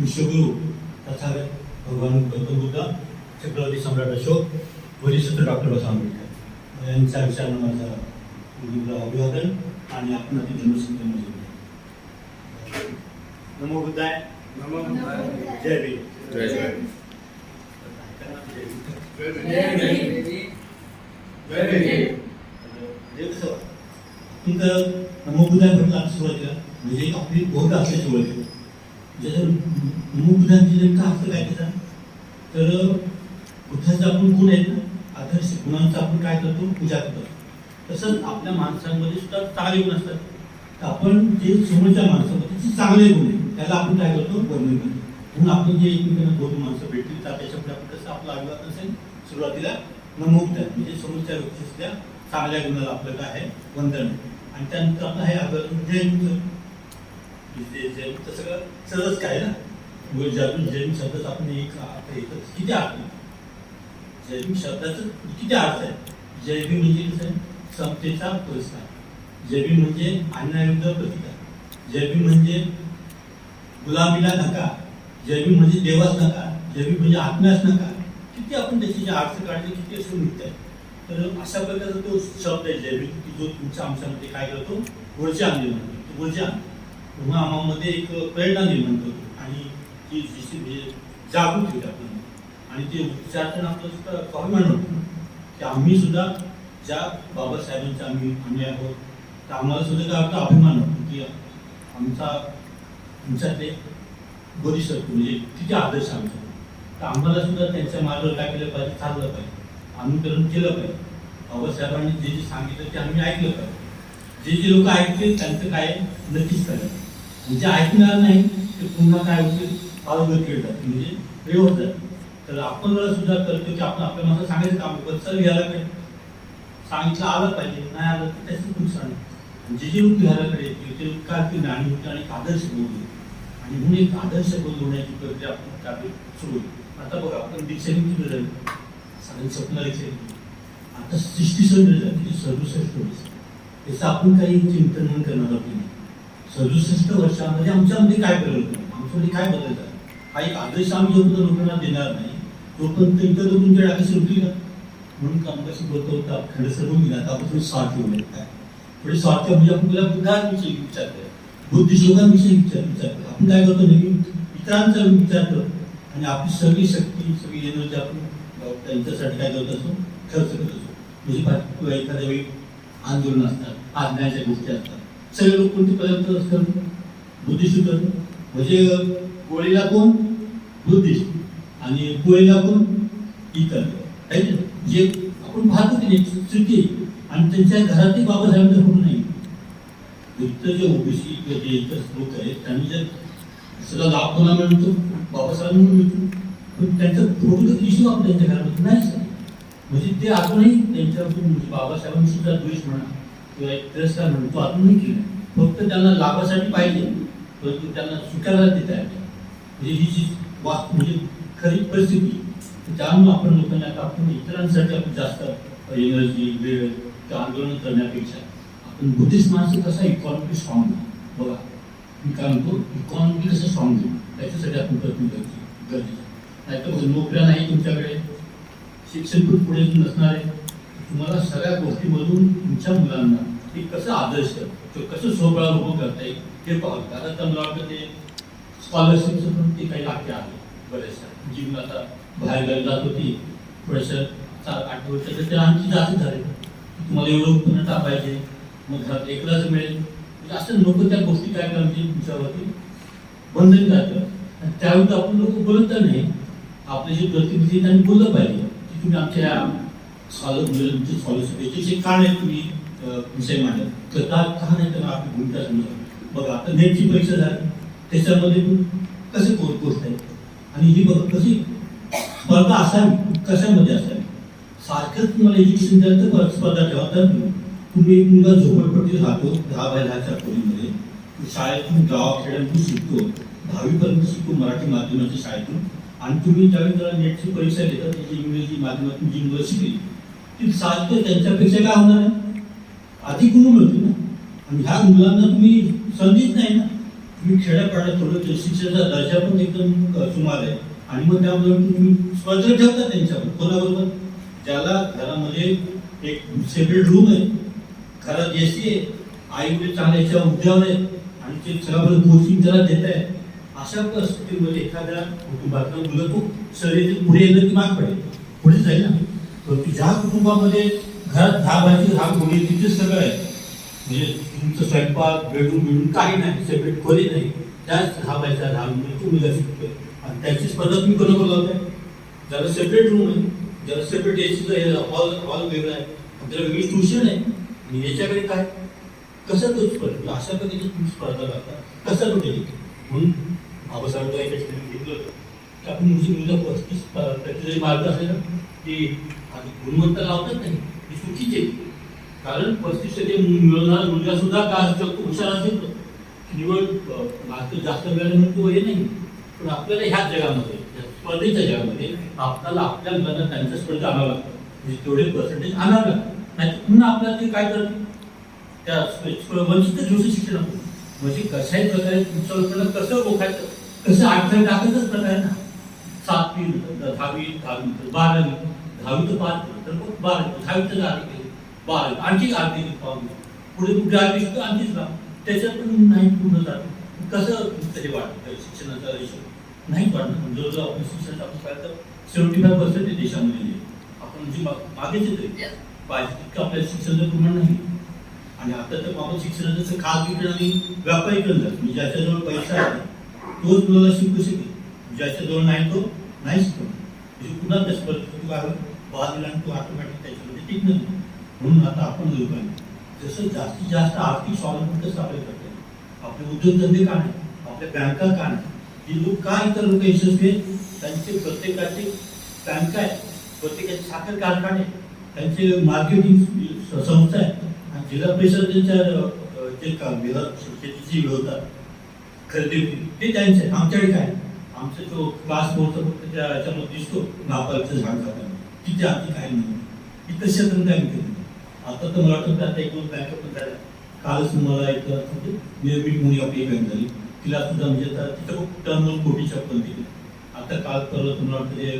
विश्वगुरु तथागत भगवान गौतम बुद्ध छत्रपती सम्राट अशोक वरिष्ठ डॉक्टर बाबासाहेब आंबेडकर यांच्या विचारानं माझं गुरुला अभिवादन आणि आपण अति जन्मसंख्येमध्ये नमो बुद्धाय जय भीम जय नमो बुद्धाय म्हटलं सुरुवातीला म्हणजे आपली बोध असल्याची ओळख आहे. जसं नमो बुद्धांची नेमका अर्थ काय त्याचा तर बुद्धाचं आपण गुण आहेत ना आदर्श गुणांचा आपण काय करतो पूजा करतो तसंच आपल्या माणसांमध्ये सुद्धा चांगले गुण असतात तर आपण जे समोरच्या माणसामध्ये जे चांगले गुण आहेत त्याला आपण काय करतो वर्णन करतो म्हणून आपण जे एकमेकांना दोन माणसं भेटतील तर त्याच्यामध्ये आपण कसं आपला अभिवादन असेल सुरुवातीला नमोद म्हणजे समोरच्या व्यक्तीसुद्धा चांगल्या गुणाला आपलं काय आहे वंदन आणि त्यानंतर आपलं हे अभिवादन जयंत तसं सगळं काय ना ज्यातून जैन शब्दाच आपण एक अर्थ येतो. किती अर्थ जैविक शब्दाचं किती अर्थ आहे? जैवी म्हणजे कसं आहे? समतेचा पुरस्कार जैवी म्हणजे अन्याविरुद्ध प्रतिकार जैवी म्हणजे गुलामीला नका जैवी म्हणजे देवास नका जैवी म्हणजे आत्म्यास नका किती आपण त्याचे जे अर्थ काढले किती असे निघत आहे तर अशा प्रकारचा तो शब्द आहे जैविक की जो तुमच्या आमच्यामध्ये काय करतो? ऊर्जा निर्माण करतो. ऊर्जा पुन्हा आम्हामध्ये एक प्रेरणा निर्माण करतो. ती जशी म्हणजे जागृत होईल आपण. आणि ते विचारताना आपलं सुद्धा स्वाभिमान होतो. की आम्ही सुद्धा ज्या बाबासाहेबांच्या आम्ही आम्ही आहोत तर आम्हाला सुद्धा काय वाटतं अभिमान होतो की आमचा आमच्यातले बोधिसत्व म्हणजे तिथे आदर्श आमचा. तर आम्हाला सुद्धा त्यांच्या मार्गावर काय केलं पाहिजे? चाललं पाहिजे. अनुकरण केलं पाहिजे. बाबासाहेबांनी जे जे सांगितलं ते आम्ही ऐकलं पाहिजे. जे जे लोक ऐकतील त्यांचं काय नक्कीच करायचं जे ऐकणार नाही ते पुन्हा काय होतील? पावलं केलं म्हणजे हे होत तर आपण जरा सुद्धा करतो की आपण आपल्या माणसं सांगायचं काम बच्चल घ्यायला पाहिजे सांगितलं आलं पाहिजे नाही आलं तर त्याचं नुकसान आहे. आणि जे जे लोक घराकडे येतील ते लोक काय आणि होते आणि आदर्श बोलू आणि म्हणून एक आदर्श बोल होण्याची प्रक्रिया आपण त्यावेळी सुरू आता बघा आपण दीक्षा किती झाली? सगळ्यांनी स्वप्न दीक्षा आता सृष्टी सण झाली सदुसष्ट वर्ष. याचं आपण काही चिंतन करणार आहोत नाही? सदुसष्ट वर्षामध्ये आमच्यामध्ये काय बदल आमच्यामध्ये काय बदल झाला? हा एक आदेश आम्ही जोपर्यंत लोकांना देणार नाही. तोपर्यंत इतर लोक तुमच्या डाकी सुटली का म्हणून कामकाशी बोलतो होता खडे सर्व गेला आता आपण थोडी स्वार्थी होईल काय थोडी स्वार्थी म्हणजे आपण तुला बुद्धांविषयी विचार करूया विचार विचार आपण काय करतो नेहमी? इतरांचा विचार करतो. आणि आपली सगळी शक्ती सगळी एनर्जी आपण त्यांच्यासाठी काय करत असतो? खर्च करत असतो. म्हणजे पा- एखाद्या वेळी आंदोलन असतात आज्ञाच्या गोष्टी असतात. सगळे लोक कोणते पदार्थ असतात बुद्धिशुद्ध म्हणजे गोळीला कोण? बुद्धिस्ट आणि पोळीला इतर. आहे जे आपण पाहतो की नाही चुकी. आणि त्यांच्या घरातही बाबासाहेबांचं होऊ नाही इतर जे ओबीसी किंवा जे इतर लोक आहेत त्यांनी जर सगळा लाभ कोणा मिळतो बाबासाहेबांना मिळतो पण त्यांचा फोटो इशू आपण त्यांच्या घरामध्ये नाही सर. म्हणजे ते अजूनही त्यांच्यावर म्हणजे बाबासाहेबांनी सुद्धा द्वेष म्हणा किंवा एक तिरस्कार म्हणतो अजूनही केला. फक्त त्यांना लाभासाठी पाहिजे. परंतु त्यांना स्वीकारायला देता येते म्हणजे ही जी म्हणजे खरी परिस्थिती त्यामुळे आपण लोकांना आता आपण इतरांसाठी आपण जास्त एनर्जी वेळ किंवा आंदोलन करण्यापेक्षा आपण बुद्धिस्ट माणसं कसा इकॉनॉमी स्ट्रॉंग बघा मी काय म्हणतो इकॉनॉमी कसं स्ट्रॉंग घेऊ त्याच्यासाठी आपण प्रयत्न करतो गरजेचं. नाही तर नोकऱ्या नाही तुमच्याकडे शिक्षण पण पुढे नसणार आहे. तुम्हाला सगळ्या गोष्टीमधून तुमच्या मुलांना ते कसं आदर्श किंवा कसं सोबळा उभं करता येईल हे पाहू कारण तर मला वाटतं ते स्कॉलरशिपचं पण ते काही लागते आहे बरेचशा. जी आता बाहेर गावी जात होती थोड्याशा चार आठ वर्ष तर ते आणखी जास्त झाले. तुम्हाला एवढं उत्पन्न टाकायचे मग घरात एकलाच मिळेल. म्हणजे असं लोक त्या गोष्टी काय करायचे तुमच्यावरती बंधन जातं आणि त्यावेळी आपण लोक बोलत नाही. आपले जे प्रतिनिधी त्यांनी बोललं पाहिजे. की तुम्ही आमच्या या स्कॉलर तुमचे स्कॉलरशिप जे कारण आहे तुम्ही विषय मांडत. तर का का नाही त्यांना आपली भूमिका समजा बघा आता नेटची परीक्षा झाली. त्याच्यामध्ये कसे को गोष्ट आहे आणि ही बघ कशी स्पर्धा असावी कशामध्ये असावी? सारखंच तुम्हाला एज्युकेशन द्याल तर स्पर्धा ठेवा तर तुम्ही एक मुलगा झोपडपट्टीत राहतो दहा बाय दहाच्या खोलीमध्ये शाळेतून गावाखेड्यातून शिकतो. दहावीपर्यंत शिकतो मराठी माध्यमाच्या शाळेतून. आणि तुम्ही ज्यावेळी त्याला नेटची परीक्षा देता त्याची इंग्रजी माध्यमातून जी मुलं शिकली ती साहजिक त्यांच्यापेक्षा काय होणार आहे? अधिक गुण मिळतील ना? आणि ह्या मुलांना तुम्ही संधीच नाही ना? मी खेड्यापाड्यात थोडं ते शिक्षणाचा दर्जा पण एकदम अ, सुमार आहे. आणि मग त्यामुळे तुम्ही स्पर्धा ठेवता त्यांच्यावर कोणाबरोबर? ज्याला घरामध्ये एक सेपरेट रूम आहे. घरात सी आहे आई वडील चांगल्याच्या उद्यावर आहे आणि ते सगळं कोचिंग त्याला देत आहे. अशा परिस्थितीमध्ये एखाद्या कुटुंबातलं मुलं खूप शरीर पुढे येणं की माग पडेल. पुढे जाईल ना. परंतु ज्या कुटुंबामध्ये घरात दहा भाजी हा कोणी तिथे सगळं आहे. म्हणजे तुमचं स्वयंपाक बेडरूम बिडरूम काही नाही सेपरेट खोली नाही. त्याच हा बायचा दहा मुलं तुम्ही जाऊ शकतो आणि त्याची स्पर्धा तुम्ही कोणावर लावताय ज्याला सेपरेट रूम आहे. ज्याला सेपरेट एसीचं हॉल हॉल वेगळा आहे. आणि त्याला वेगळी ट्युशन आहे. आणि याच्याकडे काय? कसं तो स्पर्धा अशा पद्धतीची तुम्ही स्पर्धा करता? कसं कुठे म्हणून बाबासाहेब एका ठिकाणी घेतलं होतं. की आपण मुली मुलीला पस्तीस टक्के जरी मार्ग असेल ना की आधी गुणवत्ता लावतात नाही. ती चुकीची. आहे कारण पस्तीस टक्के मिळवणारा मुलगा सुद्धा का असू शकतो हुशार असेल निवड मार्क जास्त मिळाल्यामुळे तो हे नाही. पण आपल्याला ह्याच जगामध्ये स्पर्धेच्या जगामध्ये आपल्याला आपल्या मुलांना त्यांचा स्पर्धा आणावं लागतं. म्हणजे तेवढे पर्सेंटेज आणावं लागतं. नाही पुन्हा आपल्याला ते काय करत? त्या वंचित दिवशी शिक्षण म्हणजे कशाही प्रकारे तुमच्या कसं रोखायचं कसं अडथळे टाकायचंच प्रकार ना? सातवी नंतर दहावी दहावी नंतर बारावी. दहावी तर पाच नंतर मग बारावी. दहावी तर बारावी आणखी केली पाहून पुढे ग्रॅज्युएशन आणखीच ना. त्याच्यात पण नाही पूर्ण जात. कसं तुमचं हे वाटतं शिक्षणाचा रेशो नाही वाढणार म्हणजे जवळजवळ आपण शिक्षण आपण पाहिलं तर सेव्हन्टी फाय पर्सेंट देशामध्ये. आपण म्हणजे मागेच येतोय पाहिजे तितकं आपल्याला शिक्षणाचं प्रमाण नाही. आणि आता तर आपण शिक्षणाचं जसं खाजगीकरण आणि व्यापारीकरण झालं म्हणजे ज्याच्याजवळ पैसा आहे तोच मुलाला शिकू शकेल. ज्याच्याजवळ नाही तो नाही शिकवणार म्हणजे पुन्हा त्याच परिस्थिती काय होईल बाद दिला आणि तो ऑटोमॅटिक त्याच्यामध्ये टिकणार नाही. म्हणून आता आपण लोकांनी जसं जास्तीत जास्त आर्थिक स्वावलंबन कसं आपल्या करता येईल? आपले उद्योगधंदे का नाही? आपल्या बँका का नाही? हे लोक का इतर लोक यशस्वी आहेत? त्यांचे प्रत्येकाचे बँका आहेत. प्रत्येकाचे साखर कारखाने त्यांचे मार्केटिंग संस्था आहेत. आणि जिल्हा परिषदेच्या त्यांच्या जे काम विभाग शेतीची होतात खरेदी ते त्यांचे आमच्याकडे काय आमचा जो क्लास बोर्डचा फक्त त्या याच्यामध्ये दिसतो. नापालचं झाड खाताना तिथे आधी काही नाही इथं क्षेत्र काय नाही. आता तर मला वाटतं आता एक दोन बँका पण झाल्या कालच मला एक म्हणजे निर्मित म्हणून आपली बँक झाली. तिला सुद्धा म्हणजे आता तिथं खूप टर्म दोन कोटीच्या पण दिली. आता काल परवा तुम्हाला वाटतं ते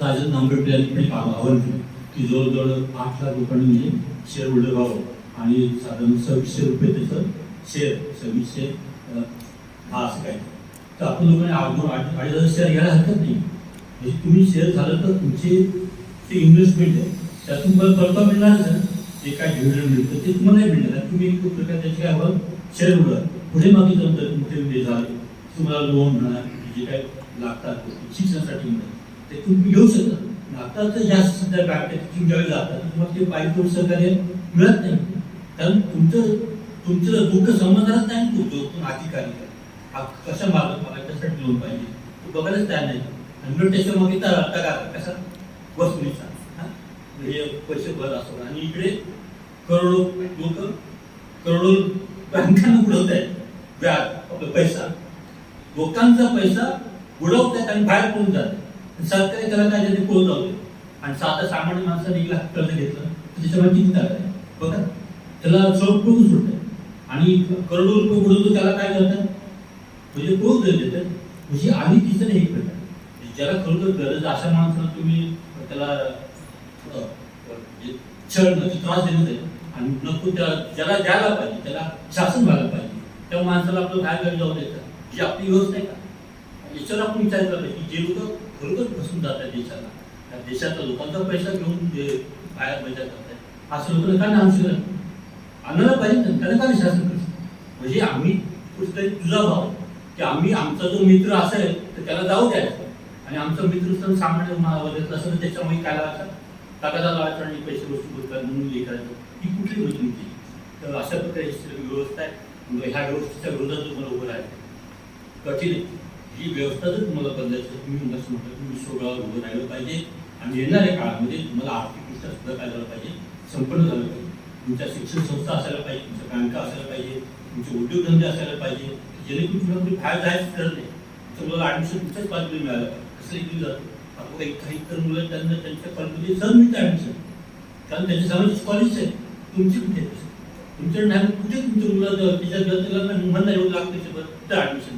राजन आंबेडकर यांनी पण आव्हान केलं की जवळजवळ आठ लाख रुपयांनी म्हणजे शेअर होल्डर व्हावं. आणि साधारण सव्वीसशे रुपये त्याचं शेअर सव्वीसशे हा असं काय तर आपण लोकांनी आठ आठ अडीच हजार शेअर घ्यायला हरकत नाही. म्हणजे तुम्ही शेअर झालं तर तुमचे ते इन्व्हेस्टमेंट आहे त्यातून मला परतावा मिळणारच आहे ना. जे काय डिव्हिडंड मिळतं ते तुम्हाला नाही मिळणार तुम्ही खूप प्रकारे त्याची काय व्हाल शेअर होणार पुढे मागे जाऊन तर मोठे मोठे झाले तुम्हाला लोन म्हणा जे काय लागतात शिक्षणासाठी म्हणा ते तुम्ही घेऊ शकता. आणि आता तर जास्त सध्या बँकेत तुम्ही ज्यावेळी जाता तुम्हाला ते पाहिजे तेवढं सहकार्य मिळत नाही. कारण तुमचं तुमचं दुःख समजणारच नाही तुमचं पण अधिकारी कशा मार्ग मला त्यासाठी लोन पाहिजे? तो बघायलाच तयार नाही. हंड्रेड टेस्ट त्याच्यामागे तगार कसा? वसुलीचा हे पैसे भर असतो आणि इकडे करोडो लोक करोडो बँकांना बुडवत आहेत. व्याज आपला पैसा. लोकांचा पैसा बुडवत आहेत आणि बाहेर पळून जात सरकारी त्याला काय ते पळून जाऊ आणि साधा सामान्य माणसाने एक लाख कर्ज घेतलं त्याच्यामुळे त्याच्यामध्ये किती ताकद आहे? बघा. त्याला सौर पळून सुटत आणि करोडो रुपये बुडवतो त्याला काय करतात? म्हणजे पळून देतात म्हणजे आधी तिचं एक प्रकार. ज्याला खरोखर गरज अशा माणसाला तुम्ही त्याला अ, म्हणजे त्रास देणं आणि नको त्या ज्याला द्यायला पाहिजे त्याला शासन व्हायला पाहिजे. त्या माणसाला आपलं काय काय जाऊ देतात जी आपली व्यवस्था आहे का? याच्यावर आपण विचार केला की जे लोक खरोखर फसून जातात देशाला. त्या देशाचा लोकांचा पैसा घेऊन बाहेर मजा करतात असं लोकांना काय नाम शिकलं आणायला पाहिजे ना, त्याला काय शासन करत म्हणजे आम्ही कुठेतरी तुझा भाव की आम्ही आमचा जो मित्र असेल तर त्याला जाऊ द्यायचं. आणि आमचा मित्र सण सामान्य महावर्गातला असेल त्याच्यामुळे काय लागतात तगादा लावायचा पैसे वस्तू बोलतात म्हणून लिहितात. ही कुठली गोष्ट केली तर अशा प्रकारे ही व्यवस्था आहे. ह्या व्यवस्थेच्या विरोधात तुम्हाला उभं राहायचं कठीण ही व्यवस्था जर तुम्हाला बदलायची तुम्ही असं म्हटलं तुम्ही सोहळावर उभं राहिलं पाहिजे. आणि येणाऱ्या काळामध्ये तुम्हाला आर्थिकदृष्ट्या सुद्धा काय झालं पाहिजे? संपन्न झालं पाहिजे. तुमच्या शिक्षण संस्था असायला पाहिजे तुमच्या बँका असायला पाहिजे तुमचे उद्योगधंदे असायला पाहिजे. जेणेकरून तुम्हाला कुठे बाहेर जायचं गरज नाही. तुम्हाला ॲडमिशन तुमच्याच बाजूला मिळालं पाहिजे कसं जातं? काही काही तर मुलं त्यांना त्यांच्या कॉलेजमध्ये सहज मिळतं ॲडमिशन कारण त्यांच्या समाजाची कॉलेज आहे तुमची कुठे आहे? नाही कुठे तुमच्या मुलाचं त्याच्यात जर त्याला म्हणणं एवढं लागतं तर ॲडमिशन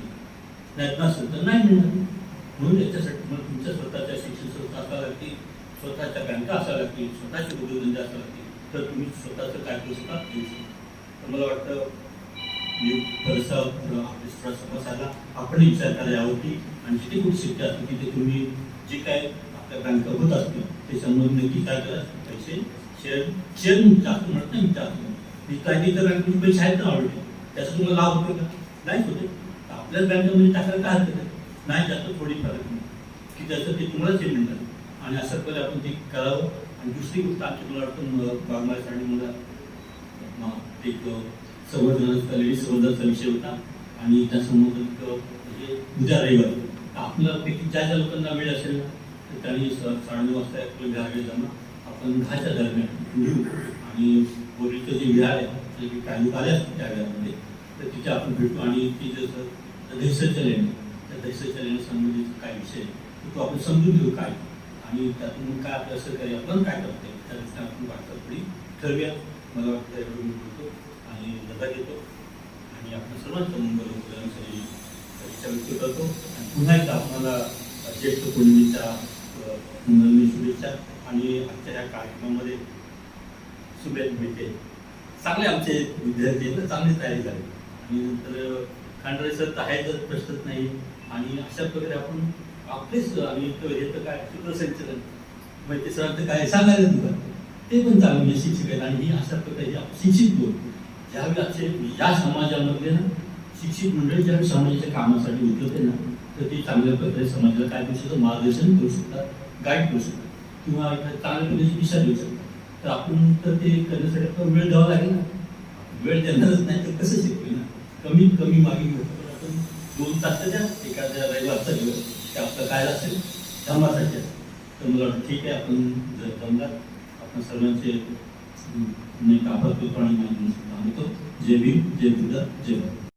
नाही नसेल तर नाही मिळणार. म्हणून याच्यासाठी तुम्हाला तुमच्या स्वतःच्या शिक्षण संस्था असाव्या लागतील. स्वतःच्या बँका असाव्या लागतील. स्वतःचे उद्योगधंदे असावे लागतील. तर तुम्ही स्वतःचं काय करू शकता? घेऊ शकता. तर मला वाटतं परिसर आपल्या थोडा आला आपण विचार करा यावरती आणि जिथे कुठे शिकता तिथे तुम्ही जे काय आपल्या बँका होत असतील त्याच्यामध्ये नक्की काय करा पैसे शेअर शेअर जास्त म्हणत नाही जास्त मी काही इतर बँकेचे पैसे आहेत ना ऑलरेडी त्याचा तुम्हाला लाभ होतो का? नाहीच होते आपल्याच बँकेमध्ये टाकायला काय हरकत आहे? नाही जास्त थोडी फरक नाही. की त्याचं ते तुम्हालाच हे मिळणार आणि असं प्रकारे आपण ते करावं. आणि दुसरी गोष्ट आमची मला वाटतं बागमासाठी मला एक संवर्धनाचा लेडीज संवर्धनाचा विषय होता. आणि त्यासमोर एक म्हणजे उद्या रविवार. आपलं ज्या ज्या लोकांना वेळ असेल ना तर त्यांनी स- वाजता आपलं घ्यावे जमा आपण दहाच्या दरम्यान घेऊ आणि बोरीचं जे विहार आहे जे काही आले असतील त्या विहारामध्ये तर तिथे आपण भेटू. आणि ती जसं दहिसरच्या लेणे त्या दहिसरच्या लेण्यासंबंधित काय विषय आहे, तो आपण समजून घेऊ काय. आणि त्यातून काय आपलं सहकार्य आपण काय करतो त्या दृष्टीने आपण वाटतं थोडी ठरवूया. मला वाटतं एवढं मी बोलतो आणि लढा घेतो. आणि आपण सर्वांचं मंगल इच्छा व्यक्त करतो पुन्हा एकदा आम्हाला ज्येष्ठ पौर्णिमेच्या अ, शुभेच्छा आणि आजच्या या कार्यक्रमामध्ये शुभेच्छा मिळते चांगले आमचे विद्यार्थी आहेत ना, चांगली तयारी झाली. आणि नंतर खांडरे सर तर आहेतच प्रश्नच नाही. आणि अशा प्रकारे आपण आपलेच आणि हे तर काय सूत्रसंचलन म्हणजे ते सरांचं काय सांगायला तुला ते पण चांगलं शिक्षक आहेत. आणि ही अशा प्रकारे आपण शिक्षित बोल ज्यावेळी असे या समाजामध्ये ना शिक्षित मंडळी ज्यावेळी समाजाच्या कामासाठी उतरते ना तर ते चांगल्या प्रकारे समाजाला काय करू शकतात? मार्गदर्शन करू शकतात गाईड करू शकतात किंवा एखाद्या चांगल्या प्रकारची दिशा देऊ शकतात. तर आपण तर ते करण्यासाठी आपण वेळ द्यावा लागेल ना. वेळ देणारच नाही तर कसं शिकवेल ना? कमी कमी मागे घेऊ आपण दोन तास द्या एखाद्या रविवारचा दिवस ते आपलं काय असेल धर्मासाठी असेल तर मला वाटतं ठीक आहे आपण जर जमला आपण सर्वांचे नाही कापत आभार आणि मागणी सुद्धा जय भीम जय बुद्ध जय भारत.